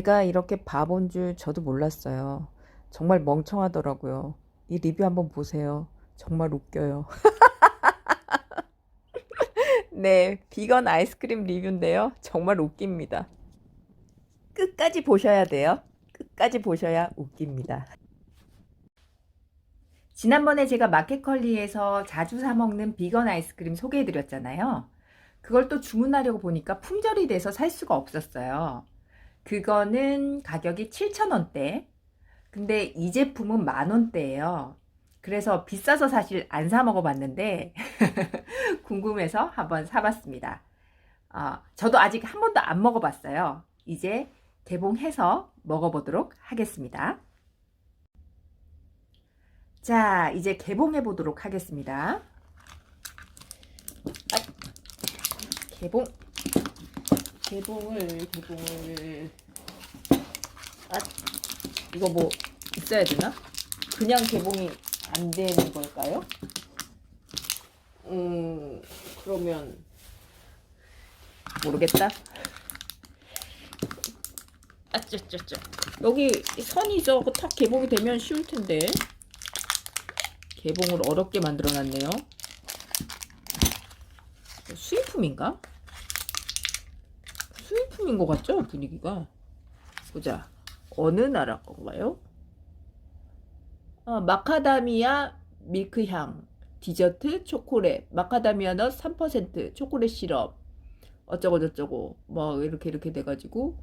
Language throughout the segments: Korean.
제가 이렇게 바본 줄 저도 몰랐어요. 정말 멍청하더라고요. 이 리뷰 한번 보세요. 정말 웃겨요. 네, 비건 아이스크림 리뷰인데요. 정말 웃깁니다. 끝까지 보셔야 돼요. 끝까지 보셔야 웃깁니다. 지난번에 제가 마켓컬리에서 자주 사 먹는 비건 아이스크림 소개해 드렸잖아요. 그걸 또 주문하려고 보니까 품절이 돼서 살 수가 없었어요. 그거는 가격이 7,000원대. 근데 이 제품은 만원대예요. 그래서 비싸서 사실 안 사 먹어봤는데 궁금해서 한번 사봤습니다. 어, 저도 아직 한 번도 안 먹어봤어요. 이제 개봉해서 먹어보도록 하겠습니다. 자, 이제 개봉해 보도록 하겠습니다. 아, 개봉, 개봉을, 개봉을. 아, 이거 뭐 있어야 되나? 그냥 개봉이 안 되는 걸까요? 음, 그러면 모르겠다. 아쩌쩌쩌. 여기 선이 있어. 탁 개봉이 되면 쉬울 텐데. 개봉을 어렵게 만들어 놨네요. 수입품인가? 수입품인 것 같죠? 분위기가. 보자. 어느 나라 건가요? 어, 마카다미아 밀크향, 디저트, 초콜릿, 마카다미아 넛 3%, 초콜릿 시럽, 어쩌고저쩌고, 뭐, 이렇게 이렇게 돼가지고,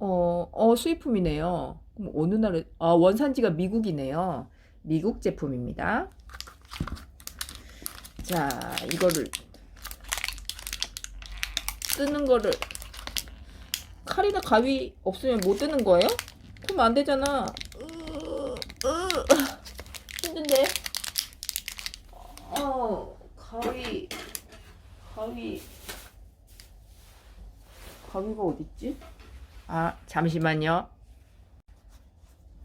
어, 어, 수입품이네요. 그럼 어느 나라, 아, 원산지가 미국이네요. 미국 제품입니다. 자, 이거를, 뜨는 거를, 칼이나 가위 없으면 못 뜨는 거예요? 그럼 안 되잖아. 으, 으, 힘든데? 어, 가위, 가위, 가위가 어딨지? 아, 잠시만요.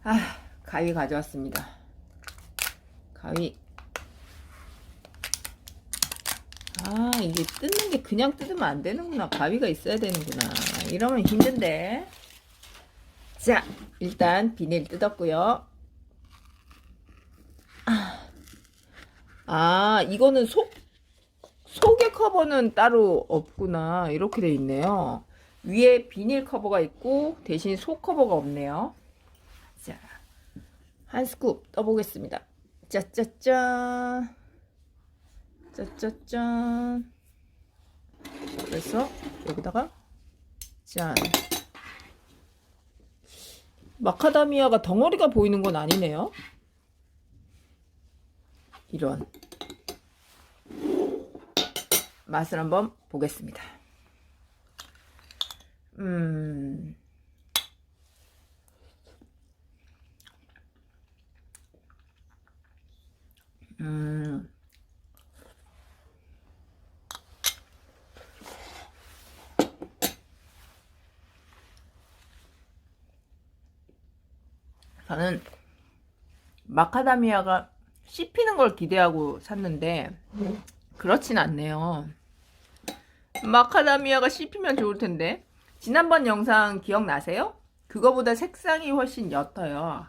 아, 가위 가져왔습니다. 가위. 아, 이게 뜯는 게 그냥 뜯으면 안 되는구나. 가위가 있어야 되는구나. 이러면 힘든데. 자, 일단 비닐 뜯었고요. 아, 아, 이거는 속, 속의 커버는 따로 없구나. 이렇게 돼 있네요. 위에 비닐 커버가 있고 대신 속 커버가 없네요. 자, 한 스쿱 떠보겠습니다. 짜짜짠. 짜짜짠. 그래서 여기다가 짠. 마카다미아가 덩어리가 보이는 건 아니네요. 이런. 맛을 한번 보겠습니다. 음. 음. 저는 마카다미아가 씹히는 걸 기대하고 샀는데 그렇진 않네요. 마카다미아가 씹히면 좋을 텐데. 지난번 영상 기억나세요? 그거보다 색상이 훨씬 옅어요.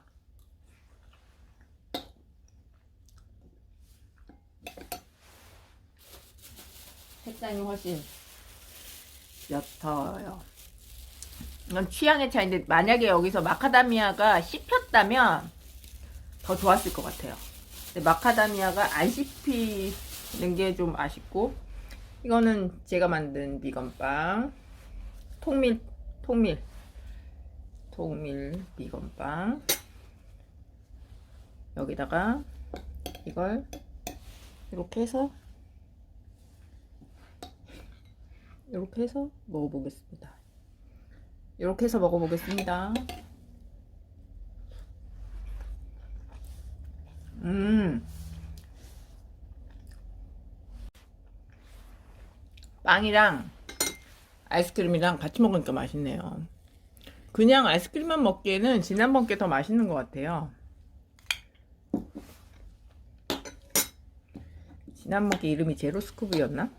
색상이 훨씬 옅어요. 이건 취향의 차이인데 만약에 여기서 마카다미아가 씹혔다면 더 좋았을 것 같아요. 근데 마카다미아가 안 씹히는 게 좀 아쉽고 이거는 제가 만든 비건빵 통밀 통밀 통밀 비건빵 여기다가 이걸 이렇게 해서 이렇게 해서 먹어보겠습니다. 이렇게 해서 먹어보겠습니다. 음. 빵이랑 아이스크림이랑 같이 먹으니까 맛있네요. 그냥 아이스크림만 먹기에는 지난번 게 더 맛있는 것 같아요. 지난번 게 이름이 제로스쿠브였나?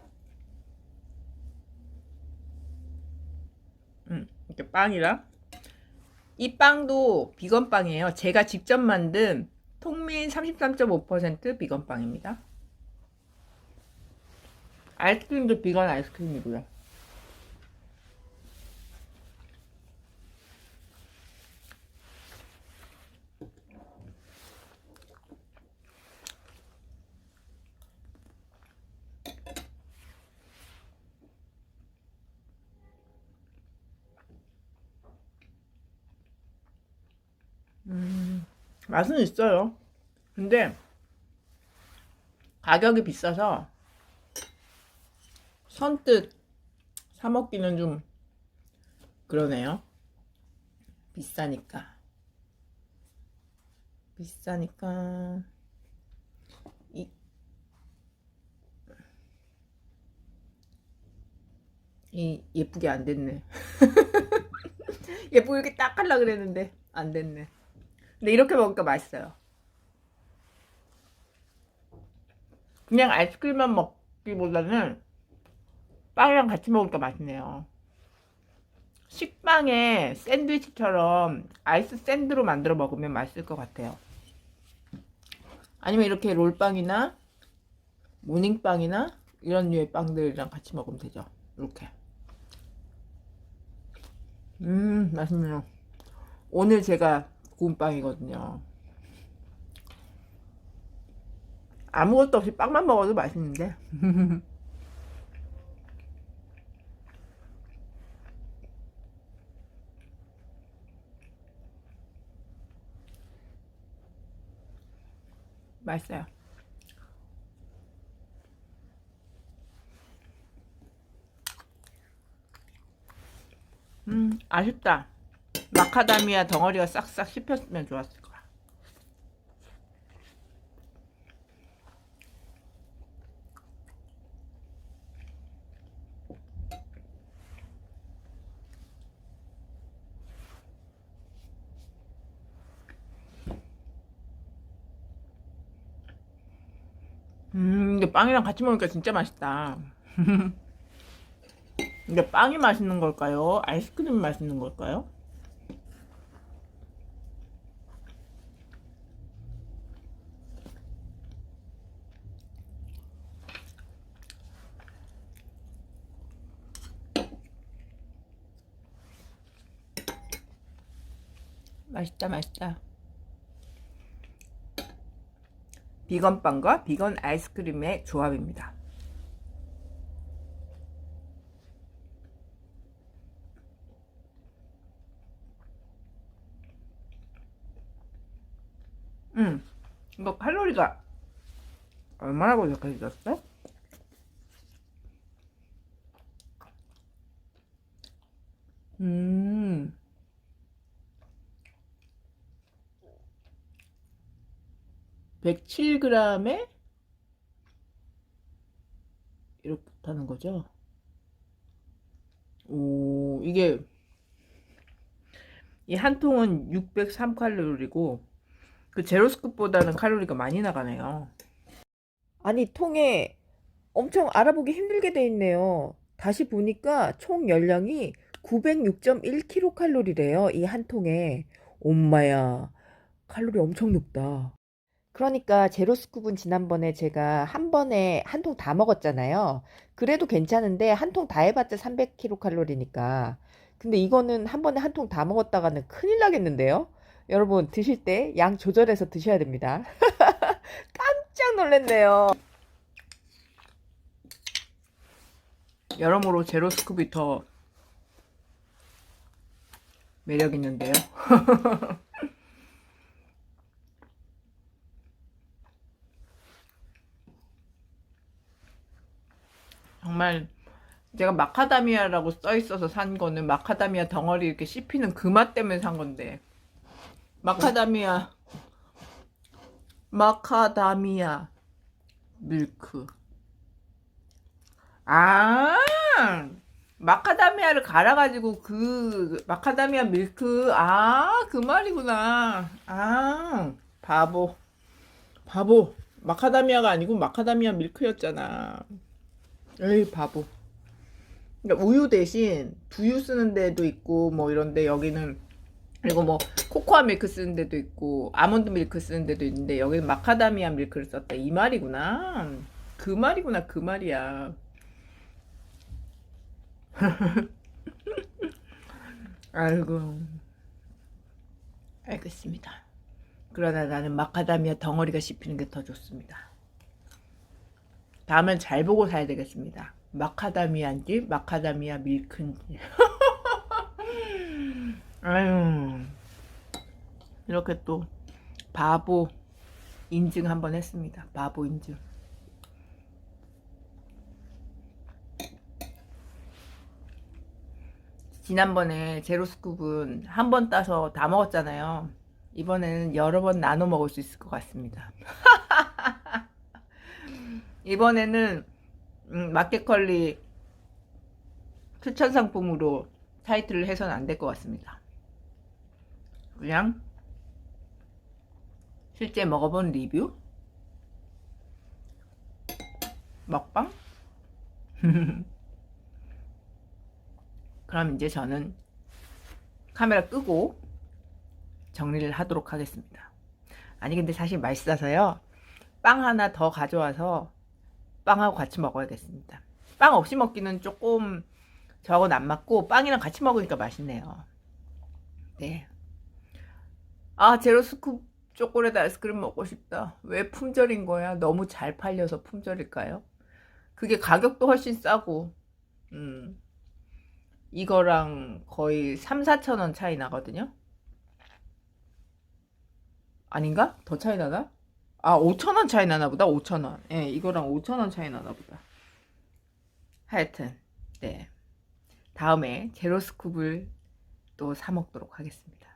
이렇게 빵이랑 이 빵도 비건 빵이에요. 제가 직접 만든 통밀 33.5% 비건 빵입니다. 아이스크림도 비건 아이스크림이고요. 맛은 있어요. 근데 가격이 비싸서 선뜻 사 먹기는 좀 그러네요. 비싸니까. 비싸니까 이, 이 예쁘게 안 됐네. 예쁘게 이렇게 딱 하려 그랬는데 안 됐네. 근데 이렇게 먹으니까 맛있어요. 그냥 아이스크림만 먹기보다는 빵이랑 같이 먹으니까 맛있네요. 식빵에 샌드위치처럼 아이스 샌드로 만들어 먹으면 맛있을 것 같아요. 아니면 이렇게 롤빵이나 모닝빵이나 이런 류의 빵들이랑 같이 먹으면 되죠. 이렇게. 음, 맛있네요. 오늘 제가 구운 빵이거든요. 아무것도 없이 빵만 먹어도 맛있는데. 맛있어요. 음, 아쉽다. 마카다미아 덩어리가 싹싹 씹혔으면 좋았을 거야. 음, 이게 빵이랑 같이 먹으니까 진짜 맛있다. 이게 빵이 맛있는 걸까요? 아이스크림이 맛있는 걸까요? 맛있다, 맛있다. 비건 빵과 비건 아이스크림의 조합입니다. 음, 이거 칼로리가 얼마라고 적혀있었어? 음, 백칠 g 에 이렇게 타는 거죠. 오, 이게 이 한 통은 603칼로리고 그 제로스쿱보다는 칼로리가 많이 나가네요. 아니, 통에 엄청 알아보기 힘들게 돼 있네요. 다시 보니까 총 열량이 906.1kcal래요. 이 한 통에. 엄마야, 칼로리 엄청 높다. 그러니까 제로스쿱은 지난번에 제가 한 번에 한 통 다 먹었잖아요. 그래도 괜찮은데 한 통 다 해봤자 300kcal니까. 근데 이거는 한 번에 한 통 다 먹었다가는 큰일 나겠는데요? 여러분 드실 때 양 조절해서 드셔야 됩니다. 깜짝 놀랐네요. 여러모로 제로스쿱이 더 매력 있는데요. 정말 제가 마카다미아라고 써 있어서 산 거는 마카다미아 덩어리 이렇게 씹히는 그 맛 때문에 산 건데. 마카다미아. 마카다미아 밀크. 아 마카다미아를 갈아가지고 그 마카다미아 밀크. 아 그 말이구나. 아 바보. 바보. 마카다미아가 아니고 마카다미아 밀크였잖아 에이 바보. 그러니까 우유 대신 두유 쓰는 데도 있고 뭐 이런데 여기는 그리고 뭐 코코아 밀크 쓰는 데도 있고 아몬드 밀크 쓰는 데도 있는데 여기는 마카다미아 밀크를 썼다. 이 말이구나. 그 말이구나 그 말이야. 아이고. 알겠습니다. 그러나 나는 마카다미아 덩어리가 씹히는 게 더 좋습니다 다음엔 잘 보고 사야 되겠습니다. 마카다미아인지 마카다미아 밀크인지. 아유. 이렇게 또 바보 인증 한번 했습니다. 바보 인증. 지난번에 제로스쿱은 한 번 따서 다 먹었잖아요. 이번에는 여러 번 나눠 먹을 수 있을 것 같습니다 이번에는 음, 마켓컬리 추천 상품으로 타이틀을 해서는 안 될 것 같습니다. 그냥 실제 먹어본 리뷰 먹방 그럼 이제 저는 카메라 끄고 정리를 하도록 하겠습니다. 아니 근데 사실 맛있어서요. 빵 하나 더 가져와서 빵하고 같이 먹어야겠습니다. 빵 없이 먹기는 조금 저하고는 안 맞고 빵이랑 같이 먹으니까 맛있네요. 네. 아 제로 스쿱 초콜릿 아이스크림 먹고 싶다. 왜 품절인 거야? 너무 잘 팔려서 품절일까요? 그게 가격도 훨씬 싸고 음. 이거랑 거의 3, 4천 원 차이 나거든요. 아닌가? 더 차이 나나? 아, 5천 원 차이 나나 보다. 5천 원. 예, 이거랑 5천 원 차이 나나 보다. 하여튼 네. 다음에 제로스쿱을 또 사 먹도록 하겠습니다.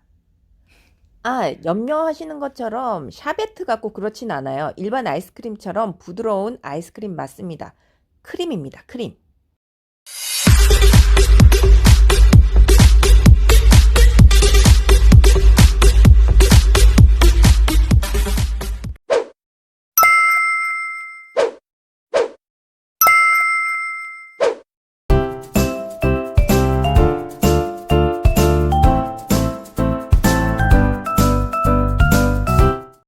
아, 염려하시는 것처럼 샤베트 같고 그렇진 않아요. 일반 아이스크림처럼 부드러운 아이스크림 맞습니다. 크림입니다. 크림.